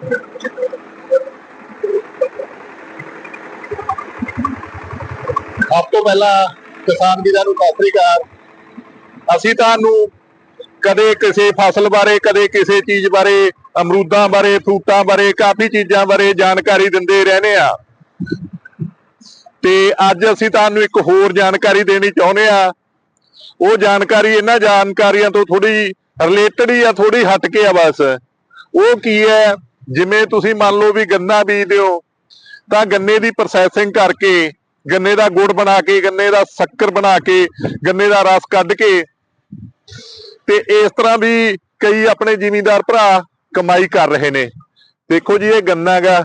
ਸਭ ਤੋਂ ਪਹਿਲਾਂ ਕਿਸਾਨ ਵੀਰਾਂ ਨੂੰ ਸਤਿ ਸ੍ਰੀ ਅਕਾਲ। ਅਸੀਂ ਤੁਹਾਨੂੰ ਕਦੇ ਕਿਸੇ ਫਸਲ ਬਾਰੇ, ਕਦੇ ਕਿਸੇ ਚੀਜ਼ ਬਾਰੇ, ਅਮਰੂਦਾਂ ਬਾਰੇ, ਫਰੂਟਾਂ ਬਾਰੇ, ਕਾਫੀ ਚੀਜ਼ਾਂ ਬਾਰੇ ਜਾਣਕਾਰੀ ਦਿੰਦੇ ਰਹਿੰਦੇ ਆ ਤੇ ਅੱਜ ਅਸੀਂ ਤੁਹਾਨੂੰ ਇੱਕ ਹੋਰ ਜਾਣਕਾਰੀ ਦੇਣੀ ਚਾਹੁੰਦੇ ਆ ਉਹ ਜਾਣਕਾਰੀ ਇਹਨਾਂ ਜਾਣਕਾਰੀਆਂ ਤੋਂ ਥੋੜੀ ਰਿਲੇਟਡ ਹੀ ਆ ਥੋੜੀ ਹਟ ਕੇ ਆ ਬਸ। ਉਹ ਕੀ ਹੈ? ਜਿਵੇਂ ਤੁਸੀਂ ਮੰਨ ਲਓ ਵੀ ਗੰਨਾ ਬੀਜਦੇ ਹੋ, ਤਾਂ ਗੰਨੇ ਦੀ ਪ੍ਰੋਸੈਸਿੰਗ ਕਰਕੇ, ਗੰਨੇ ਦਾ ਗੁੜ ਬਣਾ ਕੇ, ਗੰਨੇ ਦਾ ਸ਼ੱਕਰ ਬਣਾ ਕੇ, ਗੰਨੇ ਦਾ ਰਸ ਕੱਢ ਕੇ, ਤੇ ਇਸ ਤਰ੍ਹਾਂ ਵੀ ਕਈ ਆਪਣੇ ਜ਼ਿਮੀਂਦਾਰ ਭਰਾ ਕਮਾਈ ਕਰ ਰਹੇ ਨੇ। ਦੇਖੋ ਜੀ, ਇਹ ਗੰਨਾ ਹੈਗਾ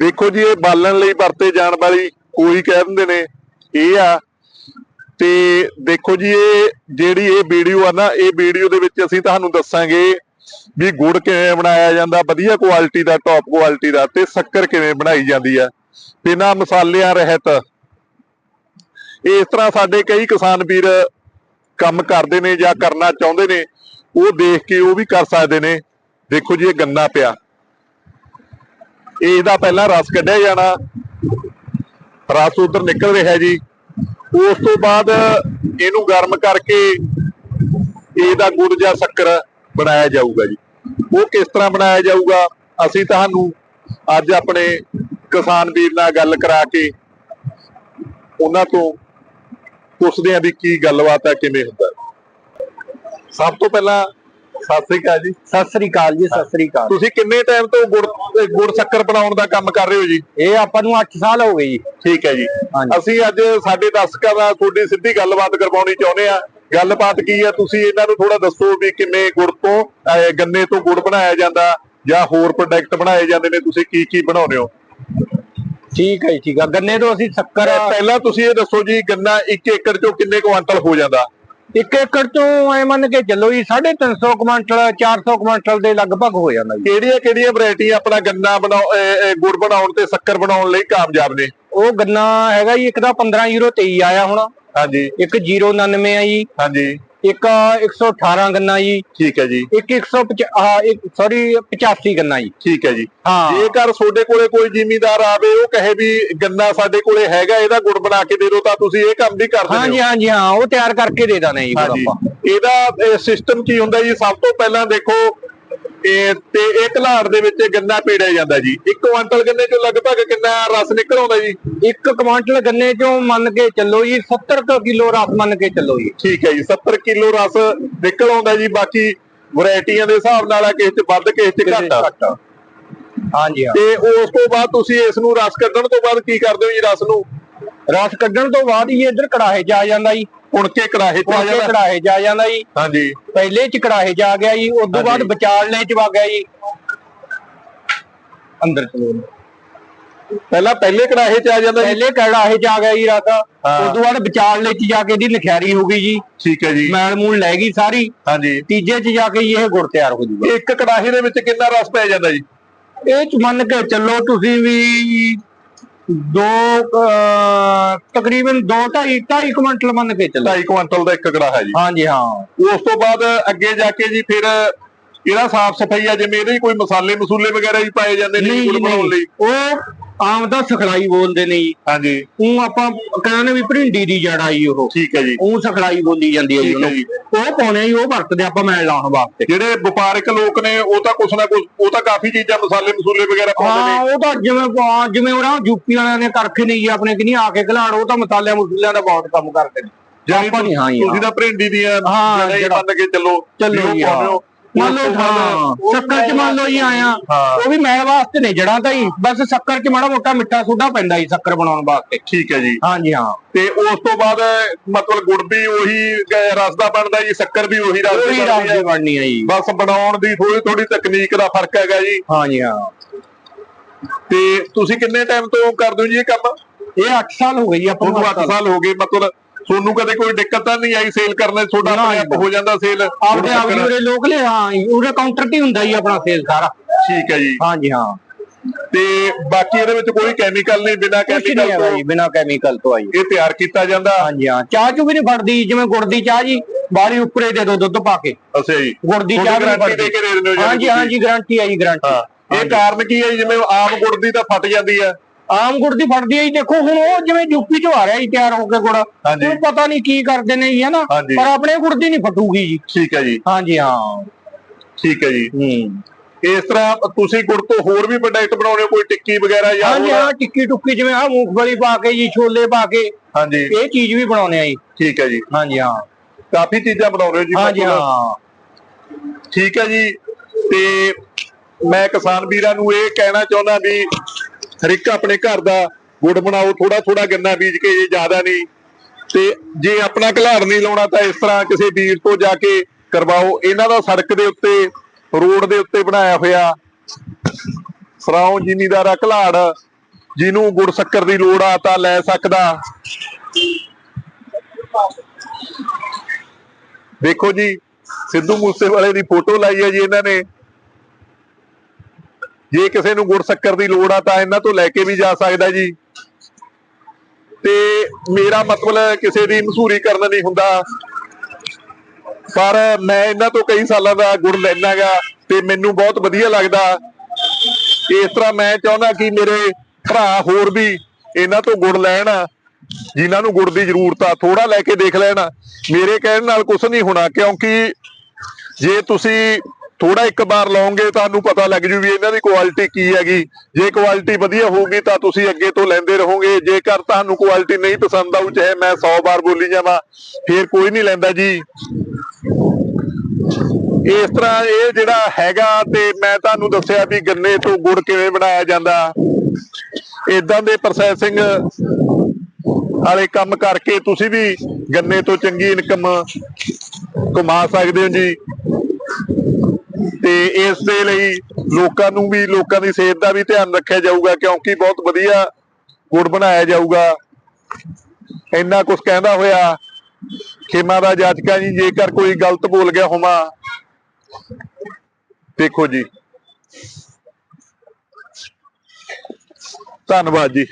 ਦੇਖੋ ਜੀ, ਇਹ ਬਾਲਣ ਲਈ ਵਰਤੇ ਜਾਣ ਵਾਲੀ ਕੋਈ ਕਹਿ ਦਿੰਦੇ ਨੇ, ਇਹ ਆ ਤੇ ਦੇਖੋ ਜੀ, ਇਹ ਜਿਹੜੀ ਇਹ ਵੀਡੀਓ ਆ ਨਾ, ਇਹ ਵੀਡੀਓ ਦੇ ਵਿੱਚ ਅਸੀਂ ਤੁਹਾਨੂੰ ਦੱਸਾਂਗੇ ਵੀ ਗੁੜ ਕਿਵੇਂ ਬਣਾਇਆ ਜਾਂਦਾ, ਵਧੀਆ ਕੁਆਲਿਟੀ ਦਾ ਟੌਪ ਕੁਆਲਿਟੀ ਦਾ ਤੇ ਸ਼ੱਕਰ ਕਿਵੇਂ ਬਣਾਈ ਜਾਂਦੀ ਆ। ਬਿਨਾਂ ਮਸਾਲਿਆਂ ਰਹਿਤ। ਇਸ ਤਰ੍ਹਾਂ ਸਾਡੇ ਕਈ ਕਿਸਾਨ ਵੀਰ ਕੰਮ ਕਰਦੇ ਨੇ ਜਾਂ ਕਰਨਾ ਚਾਹੁੰਦੇ ਨੇ, ਉਹ ਦੇਖ ਕੇ ਉਹ ਵੀ ਕਰ ਸਕਦੇ ਨੇ। ਦੇਖੋ ਜੀ, ਇਹ ਗੰਨਾ ਪਿਆ। ਇਹਦਾ ਪਹਿਲਾਂ ਰਸ ਕੱਢਿਆ ਜਾਣਾ। ਰਸ ਉਧਰ ਨਿਕਲ ਰਿਹਾ ਜੀ। ਉਸ ਤੋਂ ਬਾਅਦ ਇਹਨੂੰ ਗਰਮ ਕਰਕੇ ਇਹਦਾ ਗੁੜ ਜਾਂ ਸ਼ੱਕਰ ਬਣਾਇਆ ਜਾਊਗਾ ਜੀ। ਉਹ ਕਿਸ ਤਰ੍ਹਾਂ ਬਣਾਇਆ ਜਾਊਗਾ? ਅਸੀਂ ਤੁਹਾਨੂੰ ਅੱਜ ਆਪਣੇ ਕਿਸਾਨ ਵੀਰ ਨਾਲ ਗੱਲ ਕਰਾ ਕੇ ਉਹਨਾਂ ਤੋਂ ਪੁੱਛਦੇ ਆਂ ਵੀ ਕੀ ਗੱਲਬਾਤ ਹੈ ਕਿਵੇਂ ਹੁੰਦਾ। ਸਭ ਤੋਂ ਪਹਿਲਾਂ ਸਤਿ ਸ੍ਰੀ ਅਕਾਲ ਜੀ। ਸਤਿ ਸ੍ਰੀ ਅਕਾਲ ਜੀ ਸਤਿ ਸ੍ਰੀ ਅਕਾਲ। ਤੁਸੀਂ ਕਿੰਨੇ ਟਾਈਮ ਤੋਂ ਗੁੜ ਗੁੜ ਸ਼ੱਕਰ ਬਣਾਉਣ ਦਾ ਕੰਮ ਕਰ ਰਹੇ ਹੋ ਜੀ? ਇਹ ਆਪਾਂ ਨੂੰ 8 ਸਾਲ ਹੋ ਗਏ ਜੀ। ਠੀਕ ਹੈ ਜੀ। ਅਸੀਂ ਅੱਜ ਸਾਡੇ ਦਰਸ਼ਕਾਂ ਨਾਲ ਤੁਹਾਡੀ ਸਿੱਧੀ ਗੱਲਬਾਤ ਕਰਵਾਉਣੀ ਚਾਹੁੰਦੇ ਆ ਗੱਲਬਾਤ ਕੀ ਹੈ? ਤੁਸੀਂ ਇਹਨਾਂ ਨੂੰ ਥੋੜਾ ਦੱਸੋ ਵੀ ਕਿਵੇਂ ਗੁੜ ਤੋਂ ਗੰਨੇ ਤੋਂ ਗੁੜ ਬਣਾਇਆ ਜਾਂਦਾ ਜਾਂ ਹੋਰ ਪ੍ਰੋਡਕਟ ਬਣਾਏ ਜਾਂਦੇ ਨੇ। ਤੁਸੀਂ ਕੀ ਕੀ ਬਣਾਉਂਦੇ ਹੋ? ਠੀਕ ਹੈ ਠੀਕ ਆ। ਗੰਨੇ ਤੋਂ ਅਸੀਂ ਸ਼ੱਕਰ ਪਹਿਲਾਂ ਤੁਸੀਂ ਇਹ ਦੱਸੋ ਜੀ ਗੰਨਾ 1 ਏਕੜ ਚੋਂ ਕਿੰਨੇ ਕੁਆਂਟਲ ਹੋ ਜਾਂਦਾ? ਇੱਕ ਏਕੜ ਤੋਂ ਐ ਮੰਨ ਕੇ ਚੱਲੋ ਜੀ 350 ਕੁਇੰਟਲ 400 ਕੁਇੰਟਲ ਦੇ ਲਗਭਗ ਹੋ ਜਾਂਦਾ ਜੀ। ਕਿਹੜੀਆਂ ਕਿਹੜੀਆਂ ਵੈਰਾਈਟੀਆਂ ਆਪਣਾ ਗੰਨਾ ਬਣਾਉ ਗੁੜ ਬਣਾਉਣ ਤੇ ਸ਼ੱਕਰ ਬਣਾਉਣ ਲਈ ਕਾਮਯਾਬ ਨੇ? ਉਹ ਗੰਨਾ ਹੈਗਾ ਜੀ ਇੱਕ ਦਾ 15023 ਆਇਆ ਹੁਣ। ਹਾਂਜੀ। ਇੱਕ 099 ਆ ਜੀ। ਹਾਂਜੀ। ਇੱਕ 118 ਗੰਨਾ ਜੀ। ਠੀਕ ਹੈ ਜੀ। ਇੱਕ 150 ਆਹ ਇੱਕ ਸੌਰੀ 85 ਗੰਨਾ ਜੀ। ਠੀਕ ਹੈ ਜੀ। ਹਾਂ। ਜੇਕਰ ਤੁਹਾਡੇ ਕੋਲੇ ਕੋਈ ਜ਼ਿਮੀਂਦਾਰ ਆਵੇ ਉਹ ਕਹੇ ਵੀ ਗੰਨਾ ਸਾਡੇ ਕੋਲੇ ਹੈਗਾ ਇਹਦਾ ਗੁੜ ਬਣਾ ਕੇ ਦੇ ਦਿਓ ਤਾਂ ਤੁਸੀਂ ਇਹ ਕੰਮ ਵੀ ਕਰ ਦਿੰਦੇ ਹਾਂਜੀ ਹੋ। ਹਾਂਜੀ ਹਾਂ ਉਹ ਤਿਆਰ ਕਰਕੇ ਦੇ ਦਾਨੇ ਜੀ ਆਪਾਂ। ਇਹਦਾ ਸਿਸਟਮ ਕੀ ਹੁੰਦਾ ਜੀ? ਸਭ ਤੋਂ ਪਹਿਲਾਂ ਦੇਖੋ ਤੇ ਇਹ ਘਲਾੜ ਦੇ ਵਿੱਚ ਗੰਨਾ ਪੀੜਿਆ ਜਾਂਦਾ ਜੀ। ਇੱਕ ਕੁਆਂਟਲ ਗੰਨੇ ਚੋਂ ਲਗਭਗ ਕਿੰਨਾ ਰਸ ਨਿਕਲ ਆਉਂਦਾ ਜੀ? ਇੱਕ ਕੁਇੰਟਲ ਗੰਨੇ ਚੋਂ ਮੰਨ ਕੇ ਚੱਲੋ ਜੀ 70 ਕਿਲੋ ਰਸ ਮੰਨ ਕੇ ਚੱਲੋ ਜੀ। ਠੀਕ ਹੈ ਜੀ 70 ਕਿਲੋ ਰਸ ਨਿਕਲ ਆਉਂਦਾ ਜੀ ਬਾਕੀ ਵੈਰਾਈਟੀਆਂ ਦੇ ਹਿਸਾਬ ਨਾਲ ਆ ਕਿਸੇ ਚ ਵੱਧ ਕਿਸੇ ਚ ਘੱਟ ਆ। ਹਾਂਜੀ ਹਾਂ। ਤੇ ਉਸ ਤੋਂ ਬਾਅਦ ਤੁਸੀਂ ਇਸ ਨੂੰ ਰਸ ਕੱਢਣ ਤੋਂ ਬਾਅਦ ਕੀ ਕਰਦੇ ਹੋ ਜੀ ਰਸ ਨੂੰ? ਰਸ ਕੱਢਣ ਤੋਂ ਬਾਅਦ ਹੀ ਇੱਧਰ ਕੜਾਹੇ 'ਚ ਆ ਜਾਂਦਾ ਜੀ। ਪੁਣ ਕੇ ਕੜਾਹੇ ਚ ਆ ਜਾਂਦਾ। ਕੜਾਹੇ ਆ ਜਾਂਦਾ ਜੀ। ਹਾਂਜੀ। ਪਹਿਲੇ 'ਚ ਕੜਾਹੇ ਆ ਗਿਆ ਜੀ ਉਸ ਤੋਂ ਬਾਅਦ ਹਾਂਜੀ। ਵਿਚਾਲਣੇ 'ਚ ਵਾ ਗਿਆ ਜੀ। ਅੰਦਰ ਚਲੋ ਪਹਿਲਾਂ ਪਹਿਲੇ ਕੜਾਹੇ ਚ ਆ ਜਾਂਦਾ ਜੀ। ਪਹਿਲੇ ਕੜਾਹੇ 'ਚ ਆ ਗਿਆ ਜੀ ਹਾਂ। ਉਸ ਤੋਂ ਬਾਅਦ ਵਿਚਾਲਣੇ 'ਚ ਜਾ ਕੇ ਇਹਦੀ ਨਖਿਆਰੀ ਹੋ ਗਈ ਜੀ। ਠੀਕ ਹੈ ਜੀ। ਮੈਲ ਮੂਲ ਲੈ ਗਈ ਸਾਰੀ। ਹਾਂਜੀ। ਤੀਜੇ 'ਚ ਜਾ ਕੇ ਜੀ ਇਹ ਗੁੜ ਤਿਆਰ ਹੋ ਜੂਗਾ। ਇੱਕ ਕੜਾਹੇ ਦੇ ਵਿੱਚ ਕਿੰਨਾ ਰਸ ਪੈ ਜਾਂਦਾ ਜੀ? ਇਹ 'ਚ ਮੰਨ ਕੇ ਚੱਲੋ ਤੁਸੀਂ ਵੀ ਦੋ ਅਹ, ਤਕਰੀਬਨ 2 2.5 2.5 ਕੁਇੰਟਲ ਮੰਨ ਕੇ ਚੱਲੋ 2.5 ਕੁਆਂਟਲ ਦਾ ਇੱਕ ਕੜਾਹਾ ਜੀ। ਹਾਂਜੀ ਹਾਂ। ਉਸ ਤੋਂ ਬਾਅਦ ਅੱਗੇ ਜਾ ਕੇ ਜੀ ਫਿਰ ਇਹਦਾ ਸਾਫ਼ ਸਫ਼ਾਈ ਆ ਜਿਵੇਂ ਇਹਦੇ 'ਚ ਕੋਈ ਮਸਾਲੇ ਮਸੂਲੇ ਵਗੈਰਾ ਵੀ ਪਾਏ ਜਾਂਦੇ ਨੇ ਨਹੀਂ ਗੁੜ ਬਣਾਉਣ ਲਈ। ਉਹ ਆਮ ਦਾ ਸਖਲਾਈ ਬੋਲਦੇ ਨੇ ਜੀ। ਹਾਂਜੀ। ਉਹ ਆਪਾਂ ਕਹਿੰਦੇ ਵੀ ਭਰਿੰਡੀ ਦੀ ਜੜ ਆਈ ਉਹ। ਠੀਕ ਹੈ ਜੀ। ਉਹ ਸਖਲਾਈ ਬੋਲੀ ਜਾਂਦੀ ਹੈ ਜੀ ਹੈ ਉਹਨੂੰ। ਉਹ ਪਾਉਣੇ ਜੀ ਉਹ ਵਰਤਦੇ ਆਪਾਂ ਮੈਲ ਲਾਉਣ ਵਾਸਤੇ। ਜਿਹੜੇ ਵਪਾਰਕ ਲੋਕ ਨੇ ਉਹ ਤਾਂ ਕੁਛ ਨਾ ਕੁਛ ਉਹ ਤਾਂ ਕਾਫੀ ਚੀਜ਼ਾਂ ਮਸਾਲੇ ਮਸੂਲੇ ਵਗੈਰਾ ਪਾਉਂਦੇ ਹਾਂ ਨੇ ਉਹ ਤਾਂ ਜਿਵੇਂ ਜਿਵੇਂ ਉਹਨਾਂ ਯੂਪੀ ਵਾਲਿਆਂ ਨੇ ਕਰਖੇ ਨਹੀਂ ਜੀ ਆਪਣੇ ਕਿ ਨਹੀਂ ਆ ਕੇ ਘਲਾੜ ਉਹ ਤਾਂ ਮਸਾਲਿਆਂ ਮਸੂਲਿਆਂ ਦਾ ਬਹੁਤ ਕੰਮ ਕਰਦੇ ਨੇ। ਆਪਾਂ ਨਹੀਂ ਹਾਂ ਜੀ ਤੁਸੀਂ ਤਾਂ ਭਰਿੰਡੀ ਦੀਆਂ ਹਾਂ, ਮੰਨ ਕੇ ਚੱਲੋ ਚੱਲੋ ਉਹ ਜੀ, ਹੋ। ਮੰਨ ਲਓ ਹਾਂ। ਸ਼ੱਕਰ ਚ ਮੰਨ ਲਓ ਜੀ ਆਇਆ। ਉਹ ਵੀ ਮੈਲ ਵਾਸਤੇ ਨਹੀਂ ਜੜਾਂ ਤਾਂ ਹੀ ਬਸ ਸ਼ੱਕਰ ਚ ਮਾੜਾ ਮੋਟਾ ਮਿੱਠਾ ਸੋਡਾ ਪੈਂਦਾ ਜੀ ਸ਼ੱਕਰ ਬਣਾਉਣ ਵਾਸਤੇ। ਠੀਕ ਹੈ ਜੀ। ਹਾਂਜੀ ਹਾਂ। ਤੇ ਉਸ ਤੋਂ ਬਾਅਦ ਮਤਲਬ ਗੁੜ ਵੀ ਉਹੀ ਰਸ ਦਾ ਬਣਦਾ ਜੀ ਸ਼ੱਕਰ ਵੀ ਉਹੀ ਰਸ ਦੀ ਬਣਦੀ ਹੈ। ਬਣਨੀ ਹੈ ਜੀ। ਬਸ ਬਣਾਉਣ ਦੀ ਥੋੜੀ ਥੋੜੀ ਤਕਨੀਕ ਦਾ ਫ਼ਰਕ ਹੈਗਾ ਜੀ। ਹਾਂਜੀ ਹਾਂ। ਤੇ ਤੁਸੀਂ ਕਿੰਨੇ ਟਾਈਮ ਤੋਂ ਕਰਦੇ ਹੋ ਜੀ ਇਹ ਕੰਮ? ਇਹ 8 ਸਾਲ ਹੋ ਗਏ ਜੀ ਆਪਾਂ ਨੂੰ 8 ਸਾਲ ਹੋ ਗਏ ਮਤਲਬ ਤੁਹਾਨੂੰ ਕਦੇ ਕੋਈ ਦਿੱਕਤ ਤਾਂ ਨਹੀਂ ਆਈ ਸੇਲ ਕਰਨੇ ਤੁਹਾਡਾ ਆਪਣੇ ਆਪ ਹੋ ਜਾਂਦਾ ਸੇਲ ਆਪਦੇ ਆਪ ਹੀ ਉਰੇ ਲੋਕ ਲੈ ਹਾਂ ਜੀ, ਉਰੇ ਕਾਊਂਟਰ ਤੇ ਹੀ ਹੁੰਦਾ ਜੀ ਆਪਣਾ ਸੇਲ ਸਾਰਾ। ਠੀਕ ਹੈ ਜੀ। ਹਾਂਜੀ ਹਾਂ। ਤੇ ਬਾਕੀ ਇਹਦੇ ਵਿੱਚ ਕੋਈ ਕੈਮੀਕਲ ਨਹੀਂ ਬਿਨਾ ਕੈਮੀਕਲ ਤੋਂ ਜੀ ਬਿਨਾ ਕੈਮੀਕਲ ਤੋਂ ਆਈ। ਇਹ ਤਿਆਰ ਕੀਤਾ ਜਾਂਦਾ। ਹਾਂਜੀ ਹਾਂ। ਚਾਹ ਚੂ ਵੀ ਨਹੀਂ ਫੜਦੀ ਜਿਵੇਂ ਗੁੜ ਦੀ ਚਾਹ ਜੀ ਬਾਲੀ ਉੱਪਰੇ ਦੇ ਦੋ ਦੁੱਧ ਪਾ ਕੇ। ਅੱਛਾ ਜੀ। ਗੁੜ ਦੀ ਚਾਹ ਵੀ ਨਹੀਂ ਗਾਰੰਟੀ ਦੇ ਕੇ ਦੇ ਦਿੰਦੇ ਹੋ ਫੜਦੀ ਜੀ ਹਾਂਜੀ ਹਾਂਜੀ ਗਾਰੰਟੀ ਹੈ ਜੀ ਗਾਰੰਟੀ ਹਾਂ। ਇਹ ਕਾਰਨ ਕੀ ਹੈ ਜੀ? ਜਿਵੇਂ ਆਮ ਗੁੜ ਦੀ ਤਾਂ ਫਟ ਜਾਂਦੀ ਆ ਆਮ ਗੁੜ ਦੀ ਫੜਦੀ ਹੈ ਜੀ ਦੇਖੋ ਹੁਣ ਉਹ ਜਿਵੇਂ ਯੂਪੀ ਚੋਂ ਆ ਰਿਹਾ ਜੀ ਤਿਆਰ ਹੋ ਕੇ ਗੁੜ। ਹਾਂਜੀ। ਪਤਾ ਨਹੀਂ ਕੀ ਕਰਦੇ ਨੇ ਜੀ ਹਨਾ ਹਾਂਜੀ। ਪਰ ਆਪਣੇ ਗੁੜ ਦੀ ਨਹੀਂ ਫਟੂਗੀ ਜੀ। ਠੀਕ ਹੈ ਜੀ। ਹਾਂਜੀ ਹਾਂ। ਠੀਕ ਹੈ ਜੀ। ਹੂੰ। ਇਸ ਤਰ੍ਹਾਂ ਤੁਸੀਂ ਗੁੜ ਤੋਂ ਹੋਰ ਵੀ ਪ੍ਰੋਡਕਟ ਬਣਾਉਣੇ ਹੋ ਕੋਈ ਟਿੱਕੀ ਵਗੈਰਾ ਜਾਂ ਹਾਂਜੀ ਹੋਰ? ਹਾਂ ਟਿੱਕੀ ਟੁੱਕੀ ਜਿਵੇਂ ਆ ਮੂੰਗਫਲੀ ਪਾ ਕੇ ਜੀ ਛੋਲੇ ਪਾ ਕੇ ਹਾਂਜੀ। ਇਹ ਚੀਜ਼ ਵੀ ਬਣਾਉਨੇ ਆ ਜੀ। ਠੀਕ ਹੈ ਜੀ। ਹਾਂਜੀ ਹਾਂ। ਕਾਫੀ ਚੀਜ਼ਾਂ ਬਣਾਉਣੇ ਹੋ ਜੀ ਹਾਂਜੀ ਮਤਲਬ। ਹਾਂ। ਠੀਕ ਹੈ ਜੀ। ਤੇ ਮੈਂ ਕਿਸਾਨ ਵੀਰਾਂ ਨੂੰ ਇਹ ਕਹਿਣਾ ਚਾਹੁੰਦਾ ਵੀ ਹਰ ਇੱਕ ਆਪਣੇ ਘਰ ਦਾ ਗੁੜ ਬਣਾਓ ਥੋੜਾ ਥੋੜਾ ਗੰਨਾ ਬੀਜ ਕੇ, ਇਹ ਜ਼ਿਆਦਾ ਨਹੀਂ। ਤੇ ਜੇ ਆਪਣਾ ਘਲਾੜ ਨਹੀਂ ਲਾਉਣਾ ਤਾਂ ਇਸ ਤਰ੍ਹਾਂ ਕਿਸੇ ਵੀਰ ਤੋਂ ਜਾ ਕੇ ਕਰਵਾਓ। ਇਹਨਾਂ ਦਾ ਸੜਕ ਦੇ ਉੱਤੇ, ਰੋਡ ਦੇ ਉੱਤੇ ਬਣਾਇਆ ਹੋਇਆ। ਸਰਾਉ ਜ਼ਿਮੀਦਾਰਾ ਘਲਾੜ, ਜਿਹਨੂੰ ਗੁੜ ਸ਼ੱਕਰ ਦੀ ਲੋੜ ਆ ਤਾਂ ਲੈ ਸਕਦਾ। ਦੇਖੋ ਜੀ, ਸਿੱਧੂ ਮੂਸੇਵਾਲੇ ਦੀ ਫੋਟੋ ਲਾਈ ਹੈ ਜੀ ਇਹਨਾਂ ਨੇ। ਜੇ ਕਿਸੇ ਨੂੰ ਗੁੜ ਸ਼ੱਕਰ ਦੀ ਲੋੜ ਆ ਤਾਂ ਇਹਨਾਂ ਤੋਂ ਲੈ ਕੇ ਵੀ ਜਾ ਸਕਦਾ ਜੀ। ਤੇ ਮੇਰਾ ਮਤਲਬ ਕਿਸੇ ਦੀ ਮਸ਼ਹੂਰੀ ਕਰਨ ਨਹੀਂ ਹੁੰਦਾ। ਪਰ ਮੈਂ ਇਹਨਾਂ ਤੋਂ ਕਈ ਸਾਲਾਂ ਦਾ ਗੁੜ ਲੈਣਾਗਾ ਤੇ ਮੈਨੂੰ ਬਹੁਤ ਵਧੀਆ ਲੱਗਦਾ। ਇਸ ਤਰ੍ਹਾਂ ਮੈਂ ਚਾਹੁੰਦਾ ਕਿ ਮੇਰੇ ਭਰਾ ਹੋਰ ਵੀ ਇਹਨਾਂ ਤੋਂ ਗੁੜ ਲੈਣ, ਜਿਨ੍ਹਾਂ ਨੂੰ ਗੁੜ ਦੀ ਜ਼ਰੂਰਤ ਆ ਥੋੜਾ ਲੈ ਕੇ ਦੇਖ ਲੈਣ। ਮੇਰੇ ਕਹਿਣ ਨਾਲ ਕੁਝ ਨਹੀਂ ਹੋਣਾ, ਕਿਉਂਕਿ ਜੇ ਤੁਸੀਂ ਥੋੜਾ ਇੱਕ ਵਾਰ ਲਾਓਗੇ ਤੁਹਾਨੂੰ ਪਤਾ ਲੱਗ ਜੂ ਵੀ ਇਹਨਾਂ ਦੀ ਕੁਆਲਿਟੀ ਕੀ ਹੈਗੀ। ਜੇ ਕੁਆਲਿਟੀ ਵਧੀਆ ਹੋਊਗੀ ਤਾਂ ਤੁਸੀਂ ਅੱਗੇ ਤੋਂ ਲੈਂਦੇ ਰਹੋਗੇ। ਜੇਕਰ ਤੁਹਾਨੂੰ ਕੁਆਲਿਟੀ ਨਹੀਂ ਪਸੰਦ ਆਊ, ਚਾਹੇ ਮੈਂ 100 ਵਾਰ ਬੋਲੀ ਜਾਵਾਂ, ਫੇਰ ਕੋਈ ਨਹੀਂ ਲੈਂਦਾ ਜੀ। ਇਸ ਤਰ੍ਹਾਂ ਇਹ ਜਿਹੜਾ ਹੈਗਾ ਤੇ ਮੈਂ ਤੁਹਾਨੂੰ ਦੱਸਿਆ ਵੀ ਗੰਨੇ ਤੋਂ ਗੁੜ ਕਿਵੇਂ ਬਣਾਇਆ ਜਾਂਦਾ। ਇਦਾਂ ਦੇ ਪ੍ਰੋਸੈਸਿੰਗ ਵਾਲੇ ਕੰਮ ਕਰਕੇ ਤੁਸੀਂ ਵੀ ਗੰਨੇ ਤੋਂ ਚੰਗੀ ਇਨਕਮ ਕਮਾ ਸਕਦੇ ਹੋ ਜੀ। ਤੇ ਇਸ ਦੇ ਲਈ ਲੋਕਾਂ ਨੂੰ ਵੀ, ਲੋਕਾਂ ਦੀ ਸਿਹਤ ਦਾ ਵੀ ਧਿਆਨ ਰੱਖਿਆ ਜਾਊਗਾ, ਕਿਉਂਕਿ ਬਹੁਤ ਵਧੀਆ ਗੁੜ ਬਣਾਇਆ ਜਾਊਗਾ। ਇੰਨਾ ਕੁਝ ਕਹਿੰਦਾ ਹੋਇਆ, ਖੇਮਾ ਦਾ ਜਾਚਕਾ ਜੀ, ਜੇਕਰ ਕੋਈ ਗਲਤ ਬੋਲ ਗਿਆ ਹੋਵਾਂ। ਦੇਖੋ ਜੀ। ਧੰਨਵਾਦ ਜੀ।